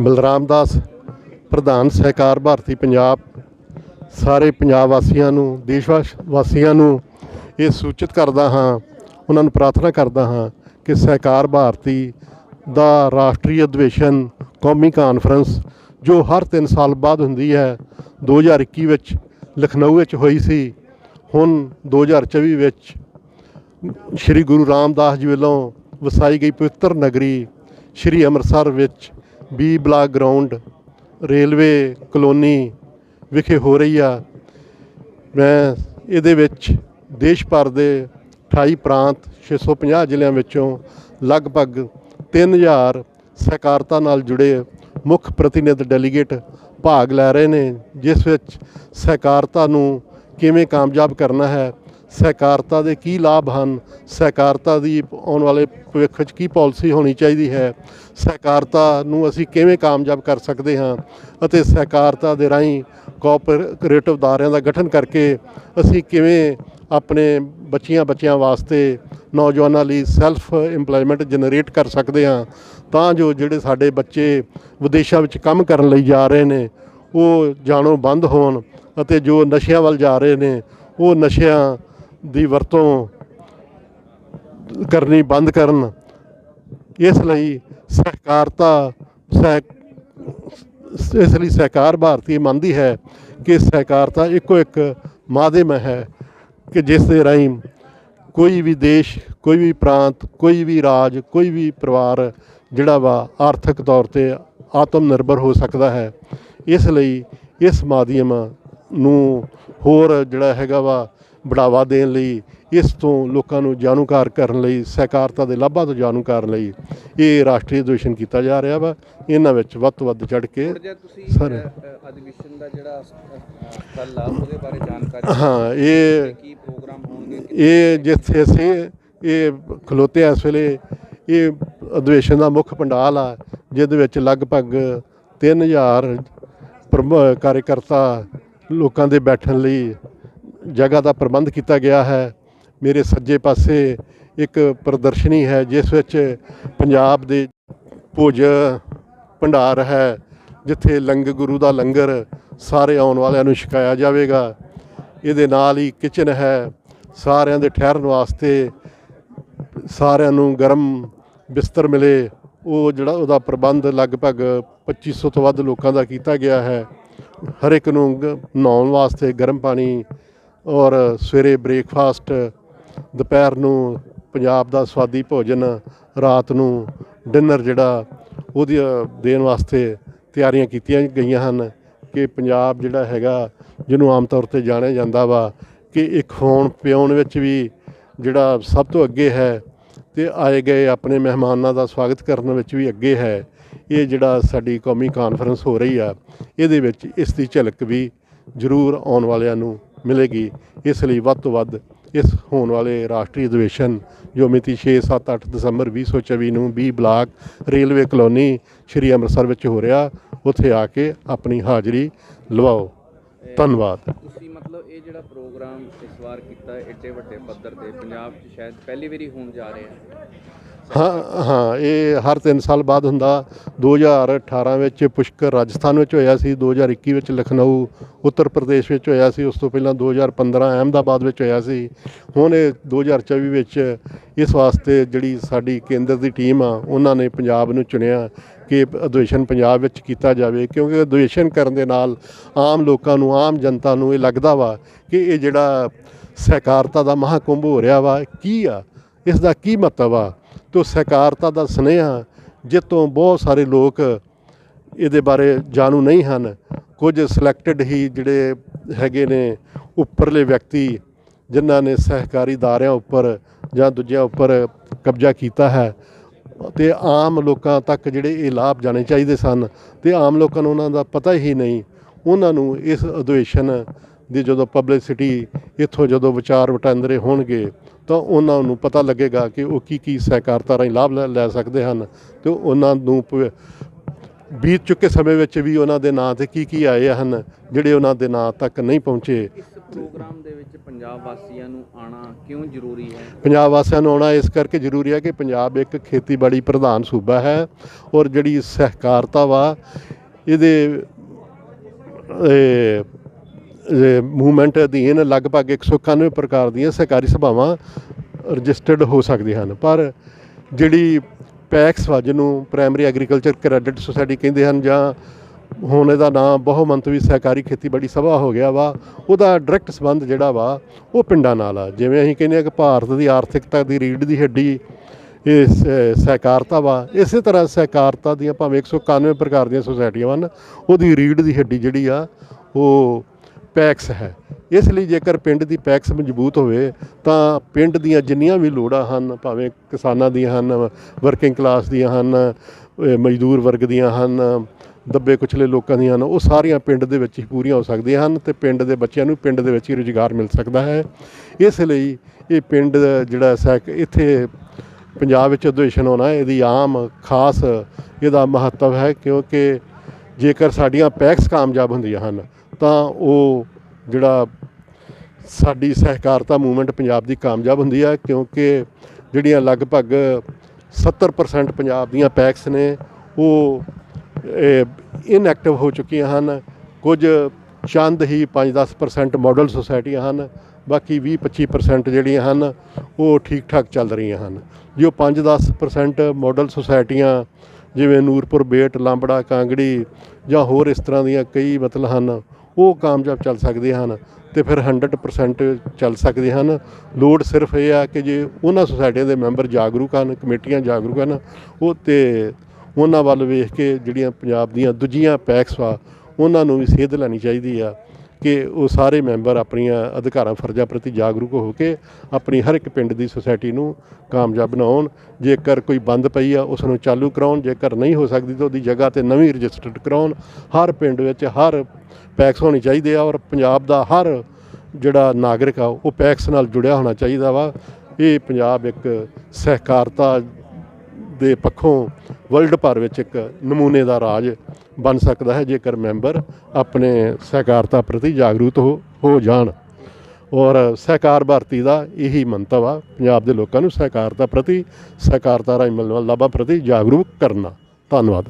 ਬਲਰਾਮ ਦਾਸ ਪ੍ਰਧਾਨ ਸਹਿਕਾਰ ਭਾਰਤੀ ਪੰਜਾਬ, ਸਾਰੇ ਪੰਜਾਬ ਵਾਸੀਆਂ ਨੂੰ, ਦੇਸ਼ ਵਾਸ- ਵਾਸੀਆਂ ਨੂੰ ਇਹ ਸੂਚਿਤ ਕਰਦਾ ਹਾਂ, ਉਹਨਾਂ ਨੂੰ ਪ੍ਰਾਰਥਨਾ ਕਰਦਾ ਹਾਂ ਕਿ ਸਹਿਕਾਰ ਭਾਰਤੀ ਦਾ ਰਾਸ਼ਟਰੀ ਅਧਿਵੇਸ਼ਨ, ਕੌਮੀ ਕਾਨਫਰੰਸ ਜੋ ਹਰ 3 ਸਾਲ ਬਾਅਦ ਹੁੰਦੀ ਹੈ 2021 ਵਿੱਚ ਲਖਨਊ ਵਿੱਚ ਹੋਈ ਸੀ। ਹੁਣ 2024 ਵਿੱਚ ਸ਼੍ਰੀ ਗੁਰੂ ਰਾਮਦਾਸ ਜੀ ਵੱਲੋਂ ਵਸਾਈ ਗਈ ਪਵਿੱਤਰ ਨਗਰੀ ਸ਼੍ਰੀ ਅੰਮ੍ਰਿਤਸਰ ਵਿੱਚ B block ground railway colony ਵਿਖੇ ਹੋ ਰਹੀ ਆ। ਮੈਂ ਇਹਦੇ ਵਿੱਚ ਦੇਸ਼ ਭਰ ਦੇ 28 ਪ੍ਰਾਂਤ 650 ਜ਼ਿਲ੍ਹਿਆਂ ਵਿੱਚੋਂ ਲਗਭਗ 3000 ਸਹਿਕਾਰਤਾ ਨਾਲ ਜੁੜੇ ਮੁੱਖ ਪ੍ਰਤੀਨਿਧ ਡੈਲੀਗੇਟ ਭਾਗ ਲੈ ਰਹੇ ਨੇ, ਜਿਸ ਵਿੱਚ ਸਹਿਕਾਰਤਾ ਨੂੰ ਕਿਵੇਂ ਕਾਮਯਾਬ ਕਰਨਾ ਹੈ, ਸਹਿਕਾਰਤਾ ਦੇ ਕੀ ਲਾਭ ਹਨ, ਸਹਿਕਾਰਤਾ ਦੀ ਆਉਣ ਵਾਲੇ ਭਵਿੱਖ ਵਿੱਚ ਕੀ ਪਾਲਿਸੀ ਹੋਣੀ ਚਾਹੀਦੀ ਹੈ, ਸਹਿਕਾਰਤਾ ਨੂੰ ਅਸੀਂ ਕਿਵੇਂ ਕਾਮਯਾਬ ਕਰ ਸਕਦੇ ਹਾਂ ਅਤੇ ਸਹਿਕਾਰਤਾ ਦੇ ਰਾਹੀਂ ਕੋਆਪਰੇਟਿਵ ਅਦਾਰਿਆਂ ਦਾ ਗਠਨ ਕਰਕੇ ਅਸੀਂ ਕਿਵੇਂ ਆਪਣੇ ਬੱਚੀਆਂ ਬੱਚਿਆਂ ਵਾਸਤੇ ਨੌਜਵਾਨਾਂ ਲਈ ਸੈਲਫ ਏਮਪਲੋਇਮੈਂਟ ਜਨਰੇਟ ਕਰ ਸਕਦੇ ਹਾਂ ਤਾਂ ਜੋ ਜਿਹੜੇ ਸਾਡੇ ਬੱਚੇ ਵਿਦੇਸ਼ਾਂ ਵਿੱਚ ਕੰਮ ਕਰਨ ਲਈ ਜਾ ਰਹੇ ਨੇ, ਉਹ ਜਾਣੋਂ ਬੰਦ ਹੋਣ ਅਤੇ ਜੋ ਨਸ਼ਿਆਂ ਵੱਲ ਜਾ ਰਹੇ ਨੇ, ਉਹ ਨਸ਼ਿਆਂ ਦੀ ਵਰਤੋਂ ਕਰਨੀ ਬੰਦ ਕਰਨ। ਇਸ ਲਈ ਸਹਿਕਾਰਤਾ, ਸਹਿ, ਇਸ ਲਈ ਸਹਿਕਾਰ ਭਾਰਤੀ ਮੰਨਦੀ ਹੈ ਕਿ ਸਹਿਕਾਰਤਾ ਇੱਕੋ ਇੱਕ ਮਾਧਿਅਮ ਹੈ ਕਿ ਜਿਸ ਦੇ ਰਾਹੀਂ ਕੋਈ ਵੀ ਦੇਸ਼, ਕੋਈ ਵੀ ਪ੍ਰਾਂਤ, ਕੋਈ ਵੀ ਰਾਜ, ਕੋਈ ਵੀ ਪਰਿਵਾਰ ਜਿਹੜਾ ਵਾ ਆਰਥਿਕ ਤੌਰ ਤੇ ਆਤਮ ਨਿਰਭਰ ਹੋ ਸਕਦਾ ਹੈ ਇਸ ਲਈ ਇਸ ਮਾਧਿਅਮ ਨੂੰ ਹੋਰ ਜਿਹੜਾ ਹੈਗਾ ਵਾ ਬੜਾਵਾ ਦੇਣ ਲਈ ਇਸ ਤੋਂ ਲੋਕਾਂ ਨੂੰ ਜਾਣੂਕਾਰ ਕਰਨ ਲਈ ਸਹਿਕਾਰਤਾ ਦੇ ਲਾਭਾਂ ਤੋਂ ਜਾਣੂ ਕਰਨ ਲਈ ਇਹ ਰਾਸ਼ਟਰੀ ਅਧਿਵੇਸ਼ਨ ਕੀਤਾ ਜਾ ਰਿਹਾ ਵਾ ਇਹਨਾਂ ਵਿੱਚ ਵੱਧ ਤੋਂ ਵੱਧ ਚੜ ਕੇ ਸਰ। ਅਧਿਵੇਸ਼ਨ ਦਾ ਜਿਹੜਾ ਕੱਲ ਆ ਉਹਦੇ ਬਾਰੇ ਜਾਣਕਾਰੀ ਹਾਂ ਇਹ ਕੀ ਪ੍ਰੋਗਰਾਮ ਹੋਣਗੇ ਇਹ ਜਿੱਥੇ ਅਸੀਂ ਇਹ ਖਲੋਤੇ ਇਸ ਵੇਲੇ ਇਹ ਅਧਿਵੇਸ਼ਨ ਦਾ ਮੁੱਖ ਪੰਡਾਲ ਆ, ਜਿਹਦੇ ਵਿੱਚ ਲਗਭਗ 3000 ਪ੍ਰਮ- ਕਾਰਜਕਰਤਾ ਲੋਕਾਂ ਦੇ ਬੈਠਣ ਲਈ ਜਗ੍ਹਾ ਦਾ ਪ੍ਰਬੰਧ ਕੀਤਾ ਗਿਆ ਹੈ। ਮੇਰੇ ਸੱਜੇ ਪਾਸੇ ਇੱਕ ਪ੍ਰਦਰਸ਼ਨੀ ਹੈ, ਜਿਸ ਵਿੱਚ ਪੰਜਾਬ ਦੇ ਭੋਜ ਭੰਡਾਰ ਹੈ, ਜਿੱਥੇ ਲੰਗ ਗੁਰੂ ਦਾ ਲੰਗਰ ਸਾਰੇ ਆਉਣ ਵਾਲਿਆਂ ਨੂੰ ਛਕਾਇਆ ਜਾਵੇਗਾ। ਇਹਦੇ ਨਾਲ ਹੀ ਕਿਚਨ ਹੈ, ਸਾਰਿਆਂ ਦੇ ਠਹਿਰਨ ਵਾਸਤੇ ਸਾਰਿਆਂ ਨੂੰ ਗਰਮ ਬਿਸਤਰ ਮਿਲੇ, ਉਹ ਜਿਹੜਾ ਉਹਦਾ ਪ੍ਰਬੰਧ ਲਗਭਗ 2500 ਤੋਂ ਵੱਧ ਲੋਕਾਂ ਦਾ ਕੀਤਾ ਗਿਆ ਹੈ। ਹਰ ਇੱਕ ਨੂੰ ਨਹਾਉਣ ਵਾਸਤੇ ਗਰਮ ਪਾਣੀ ਔਰ ਸਵੇਰੇ ਬ੍ਰੇਕਫਾਸਟ, ਦੁਪਹਿਰ ਨੂੰ ਪੰਜਾਬ ਦਾ ਸਵਾਦੀ ਭੋਜਨ, ਰਾਤ ਨੂੰ ਡਿਨਰ ਜਿਹੜਾ ਉਹਦੀ, ਦੇਣ ਵਾਸਤੇ ਤਿਆਰੀਆਂ ਕੀਤੀਆਂ ਗਈਆਂ ਹਨ ਕਿ ਪੰਜਾਬ ਜਿਹੜਾ ਹੈਗਾ, ਜਿਹਨੂੰ ਆਮ ਤੌਰ ਤੇ ਜਾਣਿਆ ਜਾਂਦਾ ਵਾ ਕਿ ਇੱਕ ਖੋਣ ਪਿਆਉਣ ਵਿੱਚ ਵੀ ਜਿਹੜਾ ਸਭ ਤੋਂ ਅੱਗੇ ਹੈ ਤੇ ਆਏ ਗਏ ਆਪਣੇ ਮਹਿਮਾਨਾਂ ਦਾ ਸਵਾਗਤ ਕਰਨ ਵਿੱਚ ਵੀ ਅੱਗੇ ਹੈ। ਇਹ ਜਿਹੜਾ ਸਾਡੀ ਕੌਮੀ ਕਾਨਫਰੰਸ ਹੋ ਰਹੀ ਆ, ਇਹਦੇ ਵਿੱਚ ਇਸ ਦੀ ਝਲਕ ਵੀ ਜ਼ਰੂਰ ਆਉਣ ਵਾਲਿਆਂ ਨੂੰ ਮਿਲੇਗੀ। ਇਸ ਲਈ ਵੱਧ ਤੋਂ ਵੱਧ ਇਸ ਹੋਣ ਵਾਲੇ ਰਾਸ਼ਟਰੀ ਅਧਿਵੇਸ਼ਨ ਜੋ ਮਿਤੀ 6 7 8 ਦਸੰਬਰ 2024 ਨੂੰ 20 block railway colony Shri Amritsar ਵਿੱਚ ਹੋ ਰਿਹਾ, ਉੱਥੇ ਆ ਕੇ ਆਪਣੀ ਹਾਜ਼ਰੀ ਲਵਾਓ। ਧੰਨਵਾਦ। ਤੁਸੀਂ ਮਤਲਬ ਇਹ ਜਿਹੜਾ ਪ੍ਰੋਗਰਾਮ ਇਸ ਵਾਰ ਕੀਤਾ ਏਡੇ ਵੱਡੇ ਪੱਧਰ ਤੇ ਪੰਜਾਬ 'ਚ ਸ਼ਾਇਦ ਪਹਿਲੀ ਵਾਰੀ ਹੋਣ ਜਾ ਰਿਹਾ ਹੈ। ਹਾਂ ਹਾਂ, ਇਹ ਹਰ 3 ਸਾਲ ਬਾਅਦ ਹੁੰਦਾ। 2018 ਵਿੱਚ ਪੁਸ਼ਕਰ ਰਾਜਸਥਾਨ ਵਿੱਚ ਹੋਇਆ ਸੀ 2021 ਵਿੱਚ ਲਖਨਊ, ਉੱਤਰ ਪ੍ਰਦੇਸ਼ ਵਿੱਚ ਹੋਇਆ ਸੀ, ਉਸ ਤੋਂ ਪਹਿਲਾਂ 2015 ਅਹਿਮਦਾਬਾਦ ਵਿੱਚ ਹੋਇਆ ਸੀ। ਹੁਣ ਇਹ 2024 ਵਿੱਚ ਇਸ ਵਾਸਤੇ ਜਿਹੜੀ ਸਾਡੀ ਕੇਂਦਰ ਦੀ ਟੀਮ ਆ, ਉਹਨਾਂ ਨੇ ਪੰਜਾਬ ਨੂੰ ਚੁਣਿਆ ਕਿ ਅਧਿਵੇਸ਼ਨ ਪੰਜਾਬ ਵਿੱਚ ਕੀਤਾ ਜਾਵੇ, ਕਿਉਂਕਿ ਅਧਿਵੇਸ਼ਨ ਕਰਨ ਦੇ ਨਾਲ ਆਮ ਲੋਕਾਂ ਨੂੰ, ਆਮ ਜਨਤਾ ਨੂੰ ਇਹ ਲੱਗਦਾ ਵਾ ਕਿ ਇਹ ਜਿਹੜਾ ਸਹਿਕਾਰਤਾ ਦਾ ਮਹਾਕੁੰਭ ਹੋ ਰਿਹਾ ਵਾ ਕੀ ਆ? ਇਸ ਦਾ ਕੀ ਮਹੱਤਵ ਆ? ਤੋਂ ਸਹਿਕਾਰਤਾ ਦਾ ਸੁਨੇਹਾ ਜਿੱਤੋਂ ਬਹੁਤ ਸਾਰੇ ਲੋਕ ਇਹਦੇ ਬਾਰੇ ਜਾਣੂ ਨਹੀਂ ਹਨ। ਕੁਝ ਸਿਲੈਕਟਡ ਹੀ ਜਿਹੜੇ ਹੈਗੇ ਨੇ ਉੱਪਰਲੇ ਵਿਅਕਤੀ ਜਿਨ੍ਹਾਂ ਨੇ ਸਹਿਕਾਰੀ ਦਾਰਿਆਂ ਉੱਪਰ ਜਾਂ ਦੂਜਿਆਂ ਉੱਪਰ ਕਬਜ਼ਾ ਕੀਤਾ ਹੈ ਤੇ ਆਮ ਲੋਕਾਂ ਤੱਕ ਜਿਹੜੇ ਇਹ ਲਾਭ ਜਾਣੇ ਚਾਹੀਦੇ ਸਨ ਤੇ ਆਮ ਲੋਕਾਂ ਨੂੰ ਉਹਨਾਂ ਦਾ ਪਤਾ ਹੀ ਨਹੀਂ। ਉਹਨਾਂ ਨੂੰ ਇਸ ਅਧਿਵੇਸ਼ਨ ਦੀ ਜਦੋਂ ਪਬਲਿਸਿਟੀ ਇੱਥੋਂ ਜਦੋਂ ਵਿਚਾਰ ਵਟਾਂਦਰੇ ਹੋਣਗੇ ਤਾਂ ਉਹਨਾਂ ਨੂੰ ਪਤਾ ਲੱਗੇਗਾ ਕਿ ਉਹ ਕੀ ਕੀ ਸਹਿਕਾਰਤਾ ਰਾਹੀਂ ਲਾਭ ਲੈ ਸਕਦੇ ਹਨ ਤੇ ਉਹਨਾਂ ਨੂੰ ਬੀਤ ਚੁੱਕੇ ਸਮੇਂ ਵਿੱਚ ਵੀ ਉਹਨਾਂ ਦੇ ਨਾਂ ਤੇ ਕੀ ਕੀ ਆਏ ਹਨ ਜਿਹੜੇ ਉਹਨਾਂ ਦੇ ਨਾਂ ਤੱਕ ਨਹੀਂ ਪਹੁੰਚੇ। ਇਸ ਪ੍ਰੋਗਰਾਮ ਦੇ ਵਿੱਚ ਪੰਜਾਬ ਵਾਸੀਆਂ ਨੂੰ ਆਣਾ ਕਿਉਂ ਜ਼ਰੂਰੀ ਹੈ? ਪੰਜਾਬ ਵਾਸੀਆਂ ਨੂੰ ਆਉਣਾ ਇਸ ਕਰਕੇ ਜ਼ਰੂਰੀ ਹੈ ਕਿ ਪੰਜਾਬ ਇੱਕ ਖੇਤੀਬਾੜੀ ਪ੍ਰਧਾਨ ਸੂਬਾ ਹੈ ਔਰ ਜਿਹੜੀ ਸਹਿਕਾਰਤਾ ਵਾ ਇਹਦੇ ਮੂਵਮੈਂਟ ਅਧੀਨ ਲਗਭਗ 191 ਪ੍ਰਕਾਰ ਦੀਆਂ ਸਹਿਕਾਰੀ ਸਭਾਵਾਂ ਰਜਿਸਟਰਡ ਹੋ ਸਕਦੀਆਂ ਹਨ। ਪਰ ਜਿਹੜੀ ਪੈਕਸ ਵਾ, ਜਿਹਨੂੰ ਪ੍ਰਾਇਮਰੀ ਐਗਰੀਕਲਚਰ ਕ੍ਰੈਡਿਟ ਸੁਸਾਇਟੀ ਕਹਿੰਦੇ ਹਨ ਜਾਂ ਹੁਣ ਇਹਦਾ ਨਾਮ ਬਹੁਮੰਤਵੀ ਸਹਿਕਾਰੀ ਖੇਤੀਬਾੜੀ ਸਭਾ ਹੋ ਗਿਆ ਵਾ, ਉਹਦਾ ਡਾਇਰੈਕਟ ਸੰਬੰਧ ਜਿਹੜਾ ਵਾ, ਉਹ ਪਿੰਡਾਂ ਨਾਲ ਆ। ਜਿਵੇਂ ਅਸੀਂ ਕਹਿੰਦੇ ਆ ਕਿ ਭਾਰਤ ਦੀ ਆਰਥਿਕਤਾ ਦੀ ਰੀੜ ਦੀ ਹੱਡੀ, ਇਹ ਸਹਿਕਾਰਤਾ ਵਾ, ਇਸੇ ਤਰ੍ਹਾਂ ਸਹਿਕਾਰਤਾ ਦੀਆਂ ਭਾਵੇਂ 191 ਪ੍ਰਕਾਰ ਦੀਆਂ ਸੁਸਾਇਟੀਆਂ ਹਨ, ਉਹਦੀ ਰੀੜ ਦੀ ਹੱਡੀ ਜਿਹੜੀ ਆ, ਉਹ ਪੈਕਸ ਹੈ। ਇਸ ਲਈ ਜੇਕਰ ਪਿੰਡ ਦੀ ਪੈਕਸ ਮਜ਼ਬੂਤ ਹੋਵੇ, ਤਾਂ ਪਿੰਡ ਦੀਆਂ ਜਿੰਨੀਆਂ ਵੀ ਲੋੜਾਂ ਹਨ, ਭਾਵੇਂ ਕਿਸਾਨਾਂ ਦੀਆਂ ਹਨ ਵਰਕਿੰਗ ਕਲਾਸ ਦੀਆਂ ਹਨ ਮਜ਼ਦੂਰ ਵਰਗ ਦੀਆਂ ਹਨ, ਦੱਬੇ ਕੁਚਲੇ ਲੋਕਾਂ ਦੀਆਂ ਹਨ, ਉਹ ਸਾਰੀਆਂ ਪਿੰਡ ਦੇ ਵਿੱਚ ਹੀ ਪੂਰੀਆਂ ਹੋ ਸਕਦੀਆਂ ਹਨ ਤੇ ਪਿੰਡ ਦੇ ਬੱਚਿਆਂ ਨੂੰ ਪਿੰਡ ਦੇ ਵਿੱਚ ਹੀ ਰੁਜ਼ਗਾਰ ਮਿਲ ਸਕਦਾ ਹੈ। ਇਸ ਲਈ ਇਹ ਪਿੰਡ ਜਿਹੜਾ ਸੈਕ, ਇੱਥੇ ਪੰਜਾਬ ਵਿੱਚ ਅਧਿਵੇਸ਼ਨ ਹੋਣਾ, ਇਹਦੀ ਆਮ ਖਾਸ ਇਹਦਾ ਮਹੱਤਵ ਹੈ ਕਿਉਂਕਿ ਜੇਕਰ ਸਾਡੀਆਂ ਪੈਕਸ ਕਾਮਯਾਬ ਹੁੰਦੀਆਂ ਹਨ ਤਾਂ ਉਹ ਜਿਹੜਾ ਸਾਡੀ ਸਹਿਕਾਰਤਾ ਮੂਵਮੈਂਟ ਪੰਜਾਬ ਦੀ ਕਾਮਯਾਬ ਹੁੰਦੀ ਹੈ ਕਿਉਂਕਿ ਜਿਹੜੀਆਂ ਲਗਭਗ 70% ਪੰਜਾਬ ਦੀਆਂ ਪੈਕਸ ਨੇ, ਉਹ ਇਨਐਕਟਿਵ ਹੋ ਚੁੱਕੀਆਂ ਹਨ। ਕੁਝ ਚੰਦ ਹੀ 5-10% ਮਾਡਲ ਸੁਸਾਇਟੀਆਂ ਹਨ, ਬਾਕੀ 20-25% ਜਿਹੜੀਆਂ ਹਨ, ਉਹ ਠੀਕ ਠਾਕ ਚੱਲ ਰਹੀਆਂ ਹਨ। ਜੋ 5-10% ਮਾਡਲ ਸੁਸਾਇਟੀਆਂ ਜਿਵੇਂ ਨੂਰਪੁਰ, ਬੇਟ, ਲਾਂਬੜਾ, ਕਾਂਗੜੀ ਜਾਂ ਹੋਰ ਇਸ ਤਰ੍ਹਾਂ ਦੀਆਂ ਕਈ ਮਤਲਬ ਹਨ ਉਹ ਕਾਮਯਾਬ ਚੱਲ ਸਕਦੇ ਹਨ ਤੇ ਫਿਰ 100% ਚੱਲ ਸਕਦੇ ਹਨ। ਲੋੜ ਸਿਰਫ ਇਹ ਆ ਕਿ ਜੇ ਉਹਨਾਂ ਸੁਸਾਇਟੀਆਂ ਦੇ ਮੈਂਬਰ ਜਾਗਰੂਕ ਹਨ, ਕਮੇਟੀਆਂ ਜਾਗਰੂਕ ਹਨ, ਉਹ ਤੇ ਉਹਨਾਂ ਵੱਲ ਵੇਖ ਕੇ ਜਿਹੜੀਆਂ ਪੰਜਾਬ ਦੀਆਂ ਦੂਜੀਆਂ ਪੈਕਸ ਵਾ ਉਹਨਾਂ ਨੂੰ ਵੀ ਸੇਧ ਲੈਣੀ ਚਾਹੀਦੀ ਆ ਕਿ ਉਹ ਸਾਰੇ ਮੈਂਬਰ ਆਪਣੀਆਂ ਅਧਿਕਾਰਾਂ ਫਰਜ਼ਾਂ ਪ੍ਰਤੀ ਜਾਗਰੂਕ ਹੋ ਕੇ ਆਪਣੀ ਹਰ ਇੱਕ ਪਿੰਡ ਦੀ ਸੁਸਾਇਟੀ ਨੂੰ ਕਾਮਯਾਬ ਬਣਾਉਣ। ਜੇਕਰ ਕੋਈ ਬੰਦ ਪਈ ਆ ਉਸ ਨੂੰ ਚਾਲੂ ਕਰਾਉਣ। ਜੇਕਰ ਨਹੀਂ ਹੋ ਸਕਦੀ ਤਾਂ ਉਹਦੀ ਜਗ੍ਹਾ ਤੇ ਨਵੀਂ ਰਜਿਸਟਰਡ ਕਰਾਉਣ। ਹਰ ਪਿੰਡ ਵਿੱਚ ਹਰ ਪੈਕਸ ਹੋਣੀ ਚਾਹੀਦੀ ਆ ਔਰ ਪੰਜਾਬ ਦਾ ਹਰ ਜਿਹੜਾ ਨਾਗਰਿਕ ਆ, ਉਹ ਪੈਕਸ ਨਾਲ ਜੁੜਿਆ ਹੋਣਾ ਚਾਹੀਦਾ ਵਾ। ਇਹ ਪੰਜਾਬ ਇੱਕ ਸਹਿਕਾਰਤਾ ਦੇ ਪੱਖੋਂ ਵਰਲਡ ਭਰ ਵਿੱਚ ਇੱਕ ਨਮੂਨੇ ਦਾ ਰਾਜ ਬਣ ਸਕਦਾ ਹੈ, ਜੇਕਰ ਮੈਂਬਰ ਆਪਣੇ ਸਹਿਕਾਰਤਾ ਪ੍ਰਤੀ ਜਾਗਰੂਕ ਹੋ ਹੋ ਜਾਣ। ਔਰ ਸਹਿਕਾਰ ਭਾਰਤੀ ਦਾ ਇਹੀ ਮੰਤਵ ਆ, ਪੰਜਾਬ ਦੇ ਲੋਕਾਂ ਨੂੰ ਸਹਿਕਾਰਤਾ ਪ੍ਰਤੀ, ਸਹਿਕਾਰਤਾ ਰਾਹੀਂ ਮਿਲਣ ਵਾਲੇ ਲਾਭਾਂ ਪ੍ਰਤੀ ਜਾਗਰੂਕ ਕਰਨਾ। ਧੰਨਵਾਦ।